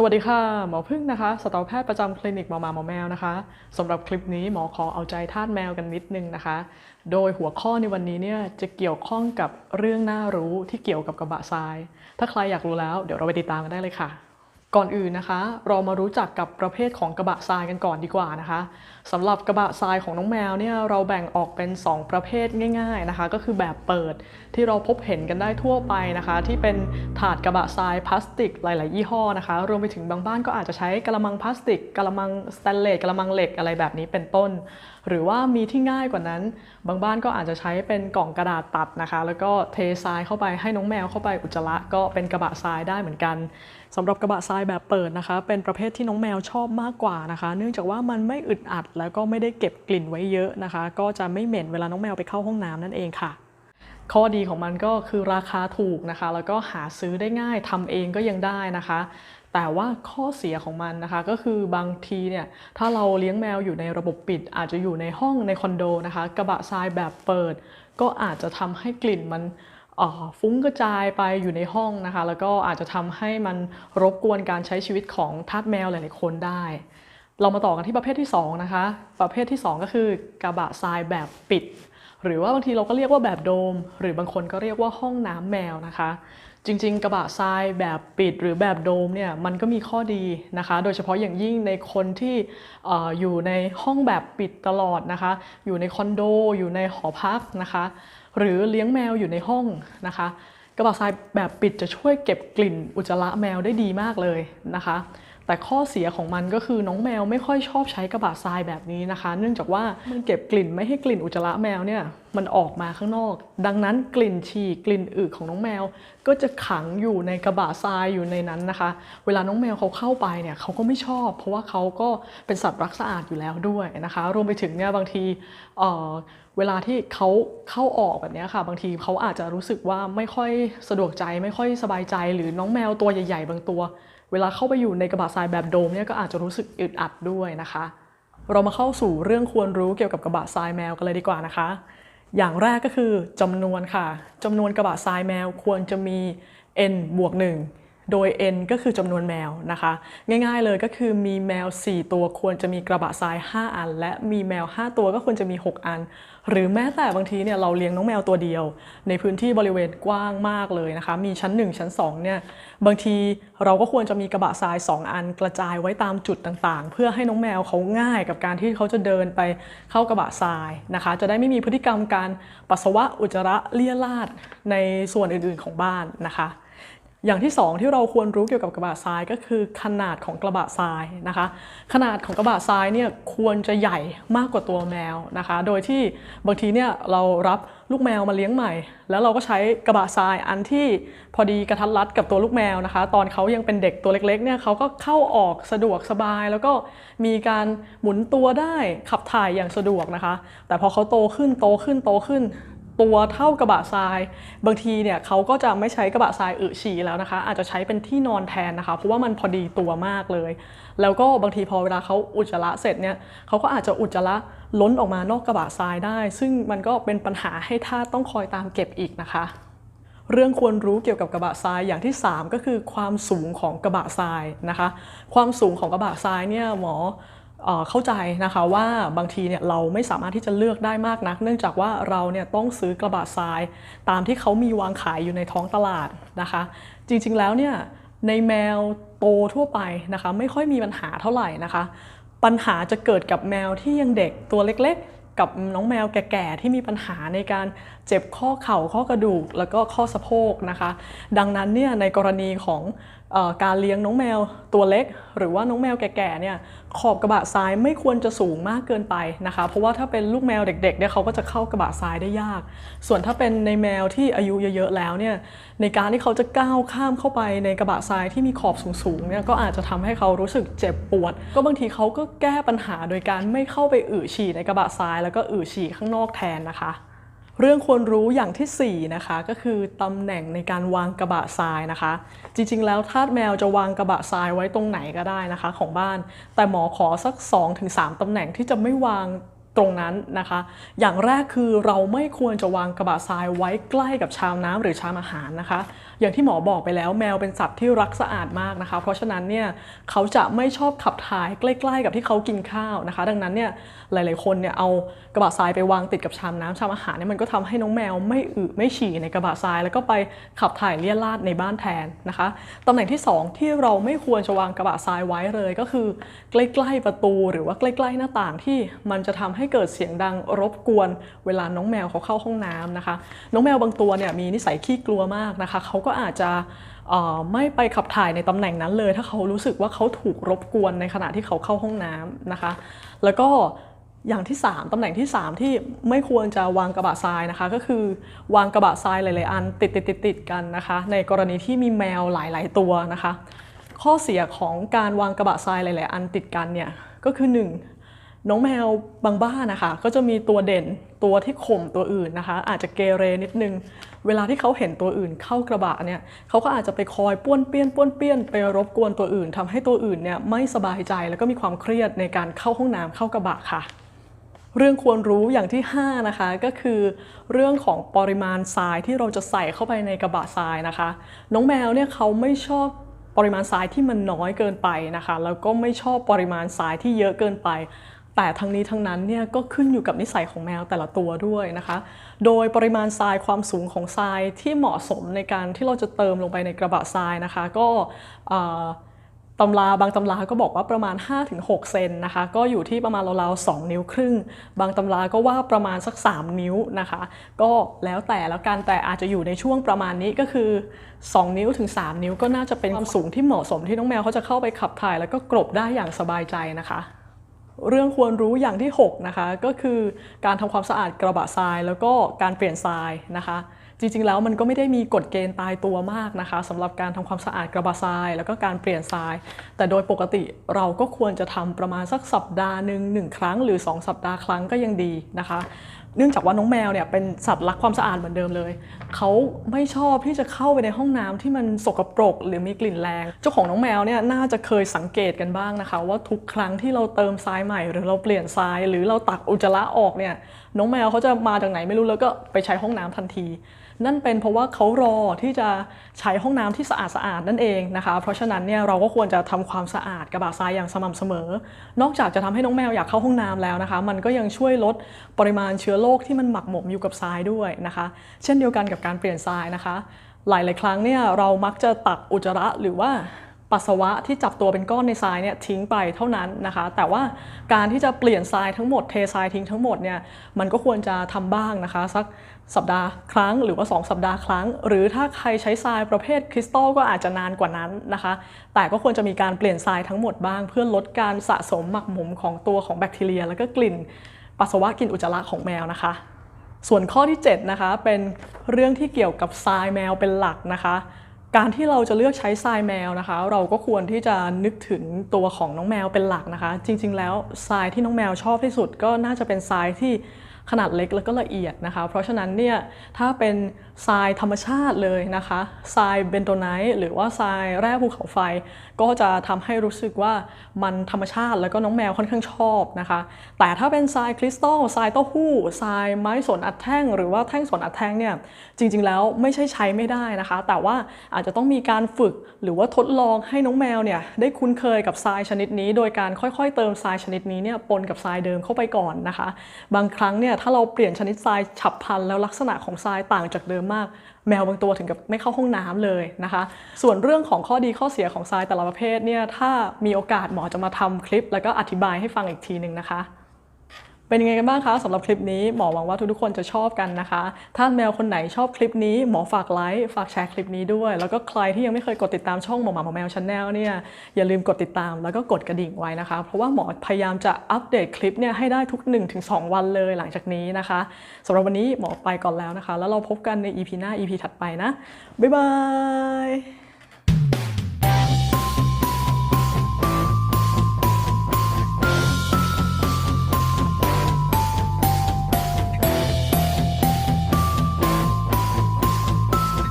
สวัสดีค่ะ หมอพึ่งนะคะสัตวแพทย์ประจำคลินิกหมอมาหมอแมวนะคะสำหรับคลิปนี้หมอขอเอาใจทาสแมวกันนิดนึงนะคะ โดยหัวข้อในวันนี้เนี่ยจะเกี่ยวข้องกับเรื่องน่ารู้ที่เกี่ยวกับกระบะทราย ถ้าใครอยากรู้แล้วเดี๋ยวเราไปติดตามกันได้เลยค่ะ ก่อนอื่นนะคะ เรามารู้จักกับประเภทของกระบะทรายกันก่อนดีกว่านะคะสำหรับกระบะทรายของน้องแมวเนี่ยเราแบ่งออกเป็น 2 ประเภทง่ายๆนะคะ ก็คือแบบเปิดที่เราพบเห็นกันได้ทั่วไปนะคะ ที่เป็นถาดกระบะทรายพลาสติกหลายๆยี่ห้อนะคะ รวมไปถึงบางบ้านก็อาจจะใช้กระมังพลาสติกกระมังสแตนเลสกระมังเหล็กอะไรแบบนี้เป็นต้น หรือว่ามีที่ง่ายกว่านั้น บางบ้านก็อาจจะใช้เป็นกล่องกระดาษตัดนะคะ แล้วก็เททรายเข้าไปให้น้องแมวเข้าไปอุจจาระก็เป็นกระบะทรายได้เหมือนกัน สำหรับกระบะทรายแบบเปิดนะคะ เป็นประเภทที่น้องแมวชอบมากกว่านะคะ เนื่องจากว่ามันไม่อึดอัดแล้วก็ไม่ได้เก็บกลิ่นไว้เยอะนะคะ ก็จะไม่เหม็นเวลาน้องแมวไปเข้าห้องน้ำนั่นเองค่ะข้อดีของมันก็คือราคาถูกนะคะ แล้วก็หาซื้อได้ง่ายทำเองก็ยังได้นะคะ แต่ว่าข้อเสียของมันนะคะ ก็คือบางทีเนี่ยถ้าเราเลี้ยงแมวอยู่ในระบบปิด อาจจะอยู่ในห้องในคอนโดนะคะ กระบะทรายแบบเปิด ก็อาจจะทำให้กลิ่นมัน ฟุ้งกระจายไปอยู่ในห้องนะคะ แล้วก็อาจจะทำให้มันรบกวนการใช้ชีวิตของทาสแมวหลายๆคนได้ เรามาต่อกันที่ประเภทที่2นะคะ ประเภทที่ 2 ก็คือกระบะทรายแบบปิด หรือว่าบางทีเราก็เรียกว่าแบบโดม หรือบางคนก็เรียกว่าห้องน้ำแมวนะคะ จริง ๆ กระบะทรายแบบปิดหรือแบบโดมเนี่ยมันก็มีข้อดีนะคะ โดยเฉพาะอย่างยิ่งในคนที่อออยู่ในห้องแบบปิดตลอดนะคะ อยู่ในคอนโด อยู่ในหอพักนะคะ หรือเลี้ยงแมวอยู่ในห้องนะคะ กระบะทรายแบบปิดจะช่วยเก็บกลิ่นอุจจาระแมวได้ดีมากเลยนะคะ แต่ข้อเสียของมันก็คือน้องแมวไม่ค่อยชอบใช้กระบะทรายแบบนี้นะคะ เนื่องจากว่ามันเก็บกลิ่นไม่ให้กลิ่นอุจจาระแมวเนี่ยมันออกมาข้างนอก ดังนั้นกลิ่นฉี่กลิ่นอึของน้องแมว ก็จะขังอยู่ในกระบะทรายอยู่ในนั้นนะคะ เวลาน้องแมวเขาเข้าไปเนี่ยเขาก็ไม่ชอบ เพราะว่าเขาก็เป็นสัตว์รักสะอาดอยู่แล้วด้วยนะคะ รวมไปถึงเนี่ยบางทีเอ่อเวลาที่เขาเข้าออกแบบเนี้ยค่ะ บางทีเขาอาจจะรู้สึกว่าไม่ค่อยสะดวกใจไม่ค่อยสบายใจ หรือน้องแมวตัวใหญ่ ๆ บางตัว เวลาเข้าไปอยู่ในกระบะทรายแบบโดมเนี่ยก็อาจจะรู้สึกอึดอัดด้วยนะคะ เรามาเข้าสู่เรื่องควรรู้เกี่ยวกับกระบะทรายแมวกันเลยดีกว่านะคะ อย่างแรกก็คือจำนวนค่ะจำนวนกระบะทรายแมวควรจะมี n บวก1 โดย n ก็คือจำนวนแมวนะคะ ง่ายๆเลยก็คือมีแมว 4 ตัวควรจะมีกระบะทราย 5 อัน และมีแมว 5 ตัวก็ควรจะมี 6 อัน หรือแม้แต่บางทีเนี่ยเราเลี้ยงน้องแมวตัวเดียว ในพื้นที่บริเวณกว้างมากเลยนะคะ มีชั้น 1 ชั้น2เนี่ยบางทีเราก็ควรจะมีกระบะทราย 2 อัน กระจายไว้ตามจุดต่างๆ เพื่อให้น้องแมวเขาง่ายกับการที่เขาจะเดินไปเข้ากระบะทรายนะคะ จะได้ไม่มีพฤติกรรมการปัสสาวะอุจจาระเลี่ยราดในส่วนอื่นๆของบ้านนะคะ อย่างที่สองที่เราควรรู้เกี่ยวกับกระบะทรายก็คือขนาดของกระบะทรายนะคะ ขนาดของกระบะทรายเนี่ยควรจะใหญ่มากกว่าตัวแมวนะคะ โดยที่บางทีเนี่ยเรารับลูกแมวมาเลี้ยงใหม่ แล้วเราก็ใช้กระบะทรายอันที่พอดีกระทัดรัดกับตัวลูกแมวนะคะ ตอนเขายังเป็นเด็กตัวเล็กๆเนี่ยเขาก็เข้าออกสะดวกสบาย แล้วก็มีการหมุนตัวได้ขับถ่ายอย่างสะดวกนะคะ แต่พอเขาโตขึ้นโตขึ้นโตขึ้น ตัวเท่ากระบะทราย บางทีเนี่ยเขาก็จะไม่ใช้กระบะทรายอึฉี่แล้วนะคะ อาจจะใช้เป็นที่นอนแทนนะคะ เพราะว่ามันพอดีตัวมากเลย แล้วก็บางทีพอเวลาเขาอุจจาระเสร็จเนี่ยเขาก็อาจจะอุจจาระล้นออกมานอกกระบะทรายได้ ซึ่งมันก็เป็นปัญหาให้ท่าต้องคอยตามเก็บอีกนะคะ เรื่องควรรู้เกี่ยวกับกระบะทรายอย่างที่ 3 ก็คือความสูงของกระบะทรายนะคะ ความสูงของกระบะทรายเนี่ยหมอ เข้าใจนะคะว่าบางทีเนี่ยเราไม่สามารถที่จะเลือกได้มากนัก เนื่องจากว่าเราเนี่ยต้องซื้อกระบะทราย ตามที่เขามีวางขายอยู่ในท้องตลาดนะคะ จริงๆแล้วเนี่ยในแมวโตทั่วไปนะคะไม่ค่อยมีปัญหาเท่าไหร่นะคะ ปัญหาจะเกิดกับแมวที่ยังเด็กตัวเล็กๆ กับน้องแมวแก่ๆที่มีปัญหาในการเจ็บข้อเข่าข้อกระดูกแล้วก็ข้อสะโพกนะคะ ดังนั้นเนี่ยในกรณีของ การเลี้ยงน้องแมวตัวเล็ก หรือว่าน้องแมวแก่ๆเนี่ยขอบกระบะทรายไม่ควรจะสูงมากเกินไปนะคะ เพราะว่าถ้าเป็นลูกแมวเด็กๆเนี่ยเขาก็จะเข้ากระบะทรายได้ยาก ส่วนถ้าเป็นในแมวที่อายุเยอะๆแล้วเนี่ยในการที่เขาจะก้าวข้ามเข้าไปในกระบะทรายที่มีขอบสูงๆเนี่ยก็อาจจะทำให้เขารู้สึกเจ็บปวด ก็บางทีเขาก็แก้ปัญหาโดยการไม่เข้าไปอึฉี่ในกระบะทราย แล้วก็อึฉี่ข้างนอกแทนนะคะ เรื่องควรรู้อย่างที่ 4 นะคะ ก็คือตำแหน่งในการวางกระบะทรายนะคะ จริงๆ แล้วทาสแมวจะวางกระบะทรายไว้ตรงไหนก็ได้นะคะ ของบ้าน แต่หมอขอสัก 2-3 ตำแหน่งที่จะไม่วาง ตรงนั้นนะคะ อย่างแรกคือเราไม่ควรจะวางกระบะทรายไว้ใกล้กับชามน้ำหรือชามอาหารนะคะ อย่างที่หมอบอกไปแล้วแมวเป็นสัตว์ที่รักสะอาดมากนะคะ เพราะฉะนั้นเนี่ยเขาจะไม่ชอบขับถ่ายใกล้ ๆ กับที่เขากินข้าวนะคะ ดังนั้นเนี่ยหลาย ๆ คนเนี่ยเอากระบะทรายไปวางติดกับชามน้ำชามอาหารเนี่ยมันก็ทำให้น้องแมวไม่อึไม่ฉี่ในกระบะทราย แล้วก็ไปขับถ่ายเลี่ยราดในบ้านแทนนะคะตำแหน่งที่สองที่เราไม่ควรจะวางกระบะทรายไว้เลยก็คือ ใกล้ ๆ ประตูหรือว่าใกล้ ๆ หน้าต่างที่มันจะทำให้เกิดเสียงดังรบกวนเวลาน้องแมวเขาเข้าห้องน้ำนะคะ น้องแมวบางตัวเนี่ยมีนิสัยขี้กลัวมากนะคะเขาก็อาจจะไม่ไปขับถ่ายในตำแหน่งนั้นเลย ถ้าเขารู้สึกว่าเขาถูกรบกวนในขณะที่เขาเข้าห้องน้ำนะคะ แล้วก็อย่างที่ 3 ตำแหน่งที่ 3 ที่ไม่ควรจะวางกระบะทรายนะคะ ก็คือวางกระบะทรายหลาย ๆ อันติดติดติดติดๆกันนะคะ ในกรณีที่มีแมวหลาย ๆ ตัวนะคะ ข้อเสียของการวางกระบะทรายหลาย ๆ อันติดกันเนี่ยก็คือ 1. น้องแมวบางบ้านนะคะก็จะมีตัวเด่นตัวที่ข่มตัวอื่นนะคะ อาจจะเกเรนิดนึง เวลาที่เขาเห็นตัวอื่นเข้ากระบะเนี่ยเขาก็อาจจะไปคอยป้วนเปี้ยนป้วนเปี้ยนไปรบกวนตัวอื่นทำให้ตัวอื่นเนี่ยไม่สบายใจแล้วก็มีความเครียดในการเข้าห้องน้ำเข้ากระบะค่ะ เรื่องควรรู้อย่างที่ 5 นะคะก็คือเรื่องของปริมาณทรายที่เราจะใส่เข้าไปในกระบะทรายนะคะ น้องแมวเนี่ยเขาไม่ชอบปริมาณทรายที่มันน้อยเกินไปนะคะ แล้วก็ไม่ชอบปริมาณทรายที่เยอะเกินไป แต่ทั้งนี้ทั้งนั้นเนี่ยก็ขึ้นอยู่กับนิสัยของแมวแต่ละตัวด้วยนะคะ โดยปริมาณทรายความสูงของทรายที่เหมาะสมในการที่เราจะเติมลงไปในกระบะทรายนะคะ ก็ตำราบางตำราก็บอกว่าประมาณ 5-6 เซนนะคะ ก็อยู่ที่ประมาณราวๆ2นิ้วครึ่ง บางตำราก็ว่าประมาณสัก 3 นิ้วนะคะ ก็แล้วแต่แล้วกันแต่อาจจะอยู่ในช่วงประมาณนี้ก็คือ 2 นิ้วถึง 3 นิ้วก็น่าจะเป็นความสูงที่เหมาะสมที่น้องแมวเขาจะเข้าไปขับถ่ายแล้วก็กรบได้อย่างสบายใจนะคะ เรื่องควรรู้อย่างที่ 6 นะคะ ก็คือการทำความสะอาดกระบะทราย แล้วก็การเปลี่ยนทรายนะคะ จริงๆ แล้วมันก็ไม่ได้มีกฎเกณฑ์ตายตัวมากนะคะสำหรับการทำความสะอาดกระบะทราย แล้วก็การเปลี่ยนทราย แต่โดยปกติเราก็ควรจะทำประมาณสักสัปดาห์หนึ่งหนึ่งครั้งหรือ 2 สัปดาห์ครั้งก็ยังดีนะคะเนื่องจากว่าน้องแมวเนี่ยเป็นสัตว์รักความสะอาดเหมือนเดิมเลย เขาไม่ชอบที่จะเข้าไปในห้องน้ำที่มันสกปรก หรือมีกลิ่นแรง เจ้าของน้องแมวเนี่ยน่าจะเคยสังเกตกันบ้างนะคะ ว่าทุกครั้งที่เราเติมทรายใหม่ หรือเราเปลี่ยนทราย หรือเราตักอุจจาระออกเนี่ยน้องแมวเขาจะมาจากไหนไม่รู้แล้วก็ไปใช้ห้องน้ำทันที นั่นเป็นเพราะว่าเขารอที่จะใช้ห้องน้ำที่สะอาดสะอาดนั่นเองนะคะ เพราะฉะนั้นเนี่ยเราก็ควรจะทำความสะอาดกระบะทรายอย่างสม่ำเสมอ นอกจากจะทำให้น้องแมวอยากเข้าห้องน้ำแล้วนะคะ มันก็ยังช่วยลดปริมาณเชื้อโรคที่มันหมักหมมอยู่กับทรายด้วยนะคะ เช่นเดียวกันกับการเปลี่ยนทรายนะคะ หลาย ๆ ครั้งเนี่ยเรามักจะตักอุจจาระหรือว่า ปัสสาวะที่จับตัวเป็นก้อนในทรายเนี่ยทิ้งไปเท่านั้นนะคะ แต่ว่าการที่จะเปลี่ยนทรายทั้งหมดเททรายทิ้งทั้งหมดเนี่ยมันก็ควรจะทำบ้างนะคะ สักสัปดาห์ครั้งหรือว่า 2 สัปดาห์ครั้ง หรือถ้าใครใช้ทรายประเภทคริสตัลก็อาจจะนานกว่านั้นนะคะ แต่ก็ควรจะมีการเปลี่ยนทรายทั้งหมดบ้าง เพื่อลดการสะสมหมักหมมของตัวของแบคทีเรีย แล้วก็กลิ่นปัสสาวะกลิ่นอุจจาระของแมวนะคะ ส่วนข้อที่7นะคะเป็นเรื่องที่เกี่ยวกับทรายแมวเป็นหลักนะคะ การที่เราจะเลือกใช้ทรายแมวนะคะ เราก็ควรที่จะนึกถึงตัวของน้องแมวเป็นหลักนะคะ จริง ๆ แล้วทรายที่น้องแมวชอบที่สุดก็น่าจะเป็นทรายที่ ขนาดเล็กแล้วก็ละเอียดนะคะ เพราะฉะนั้นเนี่ยถ้าเป็นทรายธรรมชาติเลยนะคะทรายเบนโตไนท์หรือว่าทรายแร่ภูเขาไฟ ก็จะทำให้รู้สึกว่ามันธรรมชาติแล้วก็น้องแมวค่อนข้างชอบนะคะ แต่ถ้าเป็นทรายคริสตัลทรายเต้าหู้ทรายไม้สนอัดแท่ง หรือว่าแท่งสนอัดแท่งเนี่ยจริงๆแล้วไม่ใช่ใช้ไม่ได้นะคะ แต่ว่าอาจจะต้องมีการฝึกหรือว่าทดลองให้น้องแมวเนี่ยได้คุ้นเคยกับทรายชนิดนี้ โดยการค่อยๆ เติมทรายชนิดนี้เนี่ยปนกับทรายเดิมเข้าไปก่อนนะคะ บางครั้งเนี่ยถ้าเราเปลี่ยนชนิดทรายฉับพลันแล้วลักษณะของทรายต่างจากเดิมมาก แมวบางตัวถึงกับไม่เข้าห้องน้ำเลยนะคะ ส่วนเรื่องของข้อดีข้อเสียของทรายแต่ละประเภทเนี่ยถ้ามีโอกาสหมอจะมาทำคลิป แล้วก็อธิบายให้ฟังอีกทีหนึ่งนะคะ เป็นยังไงกันบ้างคะสำหรับคลิปนี้หมอหวังว่าทุกๆคนจะชอบกันนะคะ ถ้าแมวคนไหนชอบคลิปนี้หมอฝากไลค์ฝากแชร์คลิปนี้ด้วย แล้วก็ใครที่ยังไม่เคยกดติดตามช่องหมอหมาหมอแมวชาแนลเนี่ยอย่าลืมกดติดตามแล้วก็กดกระดิ่งไว้นะคะ เพราะว่าหมอพยายามจะอัปเดตคลิปเนี่ยให้ได้ทุก 1-2 วันเลยหลังจากนี้นะคะสำหรับวันนี้หมอไปก่อนแล้วนะคะ แล้วเราพบกันใน EP หน้า EP ถัดไปนะบ๊ายบาย